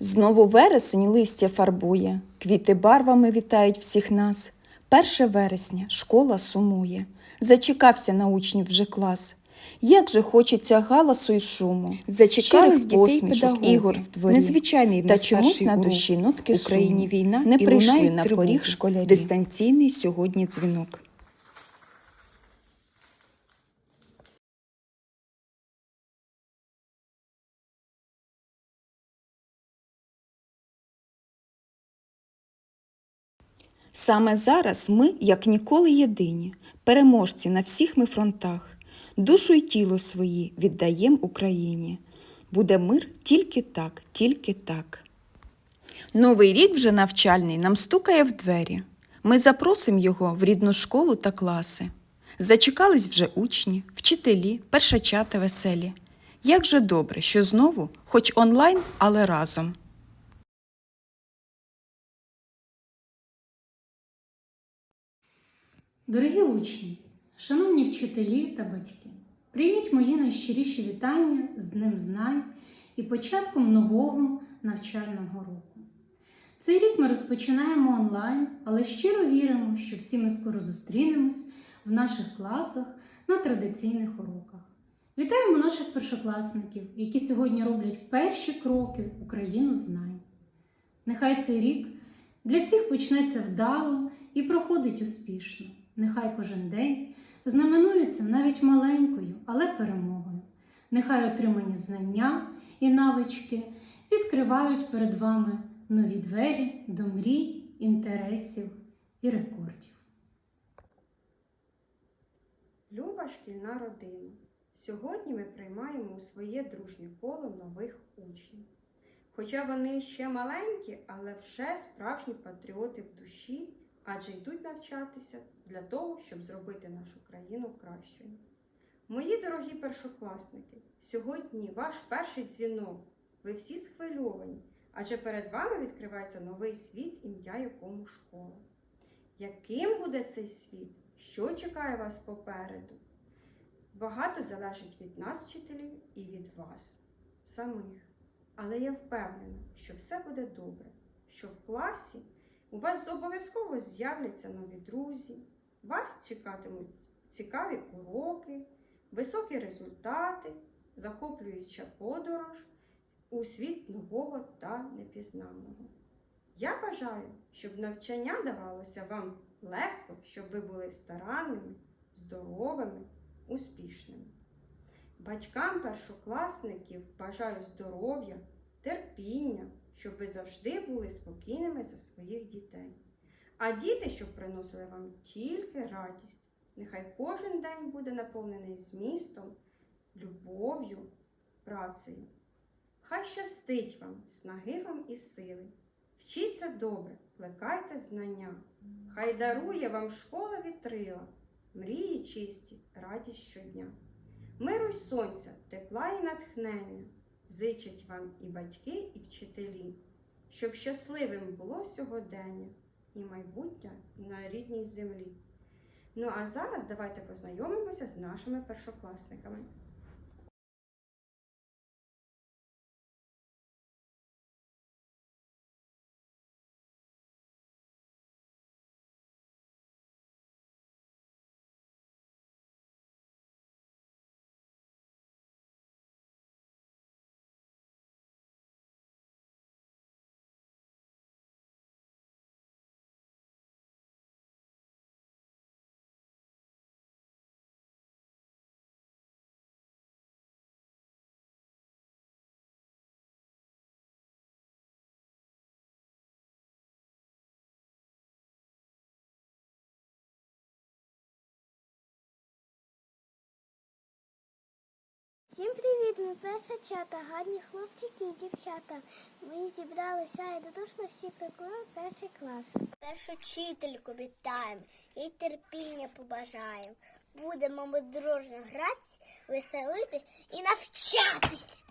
Знову вересень листя фарбує, квіти барвами вітають всіх нас. Перше вересня школа сумує, зачекався на учнів вже клас. Як же хочеться галасу й шуму, дітей посмішок, ігор в дворі. Незвичайний Та чомусь на душі нотки Україні суму. війна не прийшли на поріг школярі. Дистанційний сьогодні дзвінок. Саме зараз ми, як ніколи, єдині, переможці на всіх ми фронтах. Душу й тіло свої віддаєм Україні. Буде мир тільки так, тільки так. Новий рік вже навчальний нам стукає в двері. Ми запросимо його в рідну школу та класи. Зачекались вже учні, вчителі, першачата веселі. Як же добре, що знову, хоч онлайн, але разом. Дорогі учні, шановні вчителі та батьки, прийміть мої найщиріші вітання з Днем Знань і початком нового навчального року. Цей рік ми розпочинаємо онлайн, але щиро віримо, що всі ми скоро зустрінемось в наших класах на традиційних уроках. Вітаємо наших першокласників, які сьогодні роблять перші кроки в Україну знань. Нехай цей рік для всіх почнеться вдало і проходить успішно. Нехай кожен день знаменується навіть маленькою, але перемогою. Нехай отримані знання і навички відкривають перед вами нові двері до мрій, інтересів і рекордів. Люба шкільна родина. Сьогодні ми приймаємо у своє дружнє коло нових учнів. Хоча вони ще маленькі, але вже справжні патріоти в душі, адже йдуть навчатися для того, щоб зробити нашу країну кращою. Мої дорогі першокласники, сьогодні ваш перший дзвінок. Ви всі схвильовані, адже перед вами відкривається новий світ, ім'я якому школа. Яким буде цей світ? Що чекає вас попереду? Багато залежить від нас, вчителів, і від вас самих. Але я впевнена, що все буде добре, що в класі у вас обов'язково з'являться нові друзі, вас чекатимуть цікаві уроки, високі результати, захоплююча подорож у світ нового та непізнаного. Я бажаю, щоб навчання давалося вам легко, щоб ви були старанними, здоровими, успішними. Батькам першокласників бажаю здоров'я, терпіння, щоб ви завжди були спокійними за своїх дітей. А діти, щоб приносили вам тільки радість. Нехай кожен день буде наповнений змістом, любов'ю, працею. Хай щастить вам, снаги вам і сили. Вчіться добре, плекайте знання. Хай дарує вам школа вітрила, мрії чисті, радість щодня. Миру й сонця, тепла і натхнення зичать вам і батьки, і вчителі, щоб щасливим було сьогодення і майбутнє на рідній землі. Ну а зараз давайте познайомимося з нашими першокласниками. Всім привіт! Ми перша чата, гарні хлопчики і дівчата. Ми зібралися і дотошно всі прикладаємо перший клас. Першу вчительку вітаємо і терпіння побажаємо. Будемо ми дружно гратись, веселитись і навчатись.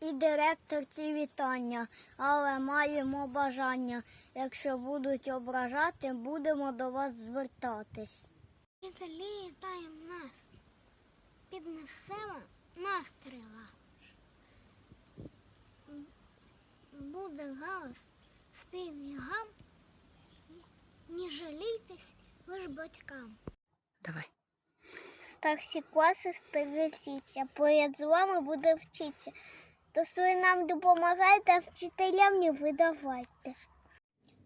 І директорці вітання, але маємо бажання. Якщо будуть ображати, будемо до вас звертатись. Вітаємо нас піднесемо настрій ваш. буде галас, спів і гам, не жалійтесь ви ж батькам. Давай. Старші класи стережіться, поряд з вами буде вчитися. То ви нам допомагайте, а вчителям не видавайте.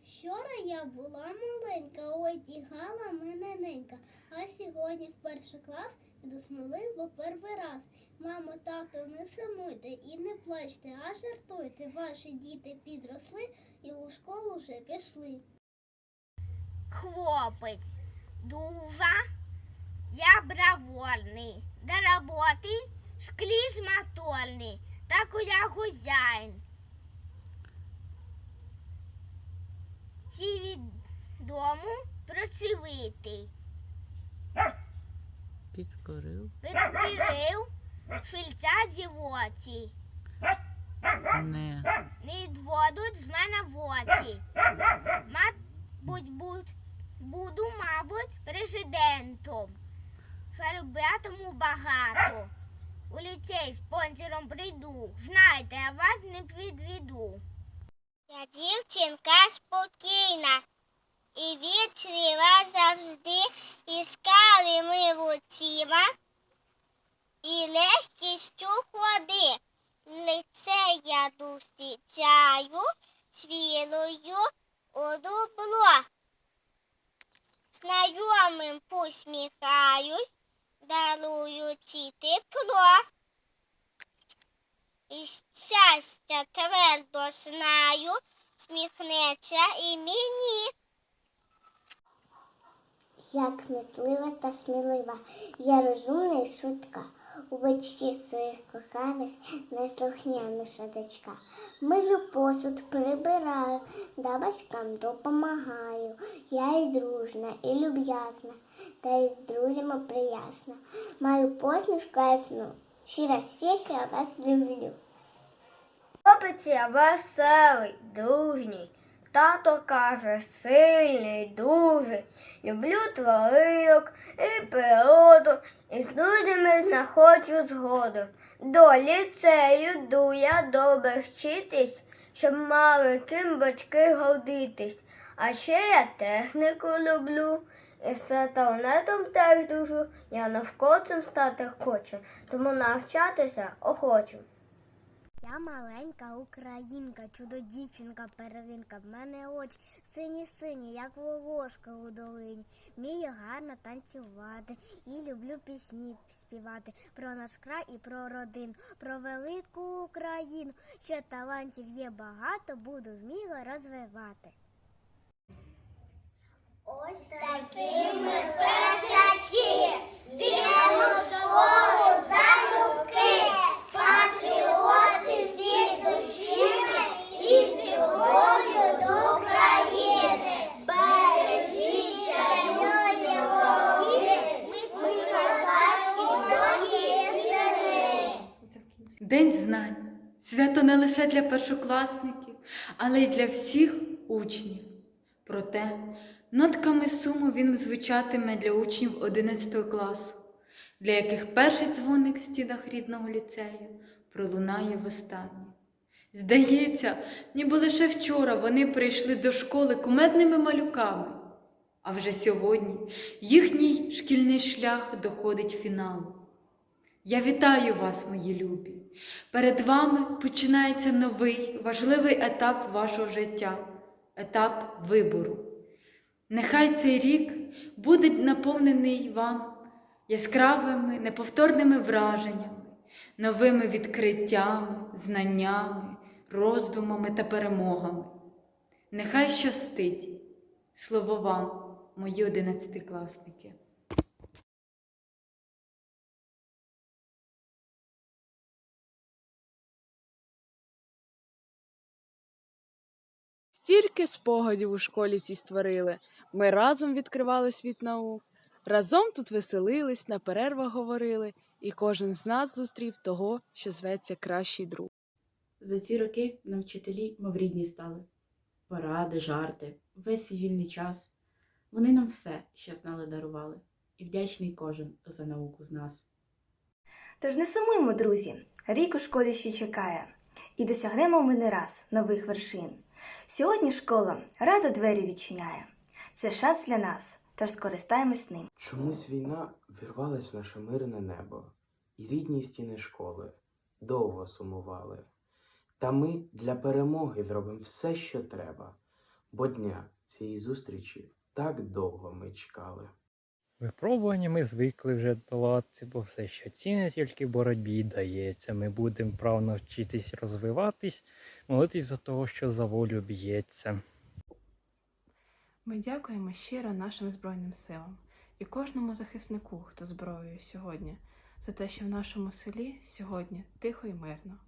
Вчора я була маленька, одягала мене ненька, а сьогодні в перший клас іду сміливо перший раз. Мамо, тато, не сумуйте і не плачте, а жартуйте. Ваші діти підросли і у школу вже пішли. Хлопець дуже я бравольний, до роботи скрізь моторний, так я хозяїн. Ці від дому працювати, Підкорив. підкрив фільця дівоці, Не. не відводуть з мене в очі. Мабуть, буд- буду, мабуть, президентом. Зароблятиму багато. У ліцей спонсором прийду. Знайте, я вас не підведу. Я дівчинка спокійна і вічлива завжди, і скалими очима, і легкістю ходи. Лице я досічаю, свілою у дубло. Знайомим посміхаюсь, даруючи тепло. І щастя твердо знаю, сміхнеться і мені. Я кмітлива та смілива, я розумна і швидка. У батьків своїх коханих неслухняна садочка. Мию посуд прибираю, да батькам допомагаю. Я і дружна, і люб'язна, та й з друзями приясна. Маю посмішку ясну, щиро всіх я вас люблю. Хлопець я веселий, дружній. Тато каже, сильний, дуже. Люблю тваринок і природу, і з друзями знаходжу згоду. До ліцею йду я добре вчитись, щоб мали ким батьки гордитись. А ще я техніку люблю. І з інтернетом теж дружу. Я навколо стати хочу, тому навчатися охочу. Я маленька українка, чудо дівчинка первинка. В мене очі сині сині, як волошка у долині. Вмію гарно танцювати і люблю пісні співати про наш край і про родину, про велику Україну. Ще талантів є багато, буду вміло розвивати. Ось такими першачки, йдемо в школу залюбки, патріоти всі душіми і любов'ю до України. Бережіть чайної голови, ми козацькі доні сини. День знань свято не лише для першокласників, але й для всіх учнів. Проте нотками суму він звучатиме для учнів 11 класу, для яких перший дзвоник в стінах рідного ліцею пролунає востаннє. Здається, ніби лише вчора вони прийшли до школи кумедними малюками, а вже сьогодні їхній шкільний шлях доходить фіналу. Я вітаю вас, мої любі. Перед вами починається новий важливий етап вашого життя етап вибору. Нехай цей рік буде наповнений вам яскравими, неповторними враженнями, новими відкриттями, знаннями, роздумами та перемогами. Нехай щастить слово вам, мої одинадцятикласники. Стільки спогадів у школі цій створили. Ми разом відкривали світ наук, разом тут веселились, на перервах говорили, і кожен з нас зустрів того, що зветься кращий друг. За ці роки нам вчителі, мов рідні стали. Поради, жарти, весь вільний час. Вони нам все, що знали, дарували, і вдячний кожен за науку з нас. Тож не сумуймо, друзі, рік у школі ще чекає. і досягнемо ми не раз нових вершин. Сьогодні школа рада двері відчиняє. Це шанс для нас, тож скористаємось ним. Чомусь війна вірвалась в наше мирне небо, і рідні стіни школи довго сумували. Та ми для перемоги зробимо все, що треба, бо дня цієї зустрічі так довго ми чекали. Випробування ми звикли вже долати, бо все, що ціне, тільки в боротьбі дається. Ми будемо правно вчитись розвиватись, молитись за того, що за волю б'ється. Ми дякуємо щиро нашим Збройним силам і кожному захиснику, хто зброєю сьогодні, за те, що в нашому селі сьогодні тихо і мирно.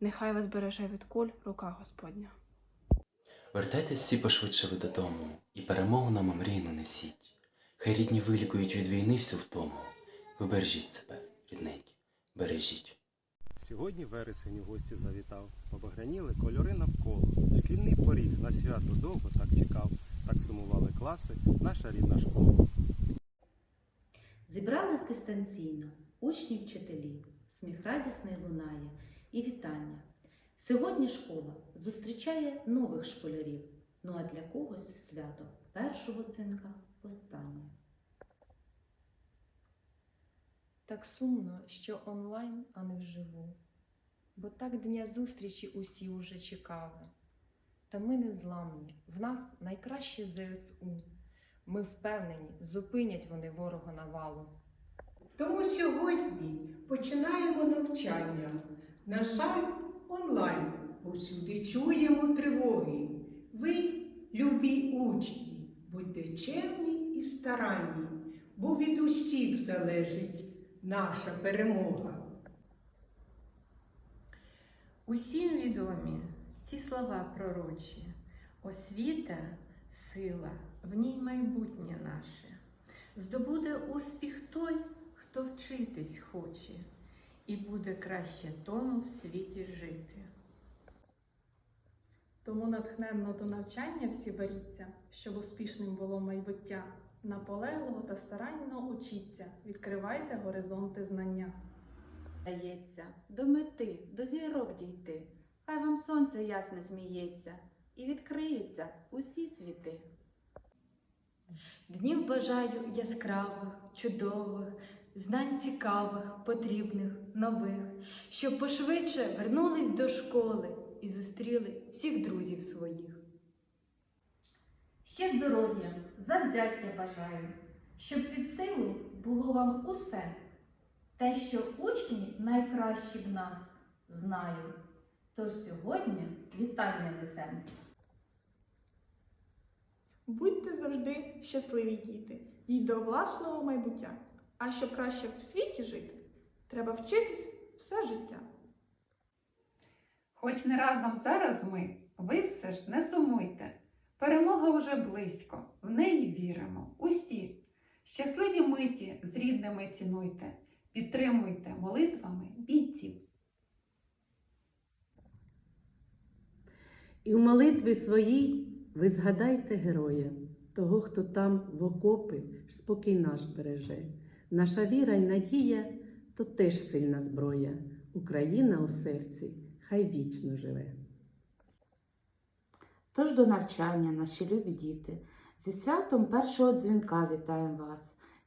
Нехай вас береже від куль рука Господня. Вертайтесь всі пошвидше ви додому, і перемогу нам омрійну несіть. Хай рідні вилікують від війни всю втому. Ви бережіть себе, рідненькі, бережіть. Сьогодні вересень у гості завітав, побаграніли кольори навколо. Шкільний поріг на свято довго так чекав, так сумували класи, наша рідна школа. Зібрались дистанційно учні вчителі, сміх радісний лунає і вітання. Сьогодні школа зустрічає нових школярів, ну а для когось свято першого дзвінка останнє. Так сумно, що онлайн, а не вживу, бо так дня зустрічі усі уже чекали. Та ми не зламні, в нас найкраще ЗСУ. Ми впевнені, зупинять вони ворога навалу. Тому сьогодні починаємо навчання. На жаль, онлайн повсюди чуємо тривоги. Ви, любі учні, будьте чемні і старанні, бо від усіх залежить наша перемога. Усім відомі ці слова пророчі. Освіта сила, в ній майбутнє наше. Здобуде успіх той, хто вчитись хоче, і буде краще тому в світі жити. Тому натхненно до навчання всі беріться, щоб успішним було майбуття. Наполегливо та старанно учіться, відкривайте горизонти знання. Дається до мети, до зірок дійти. Хай вам сонце ясне сміється, і відкриються усі світи. Днів бажаю яскравих, чудових, знань цікавих, потрібних, нових, щоб пошвидше вернулись до школи і зустріли всіх друзів своїх. Ще здоров'я, завзяття бажаю, щоб під силу було вам усе. Те, що учні найкращі в нас, знаю. Тож сьогодні вітання несемо. Будьте завжди щасливі діти і до власного майбуття. А щоб краще в світі жити, треба вчитись все життя. Хоч не разом зараз ми, ви все ж не сумуйте. Перемога уже близько, в неї віримо. Усі. Щасливі миті з рідними цінуйте, підтримуйте молитвами бійців. І в молитві своїй ви згадайте героя, того, хто там в окопи спокій наш береже. Наша віра й надія то теж сильна зброя. Україна у серці хай вічно живе. Тож до навчання, наші любі діти, зі святом першого дзвінка вітаємо вас.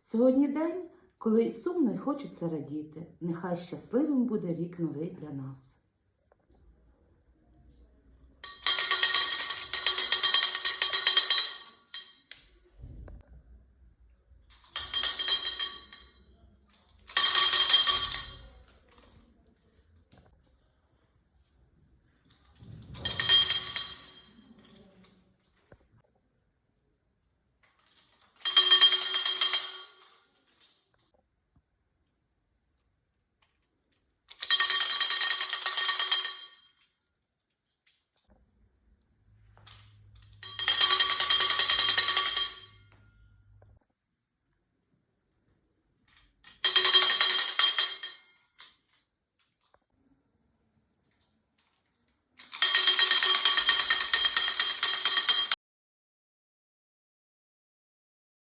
Сьогодні день, коли сумно й хочеться радіти. Нехай щасливим буде рік новий для нас.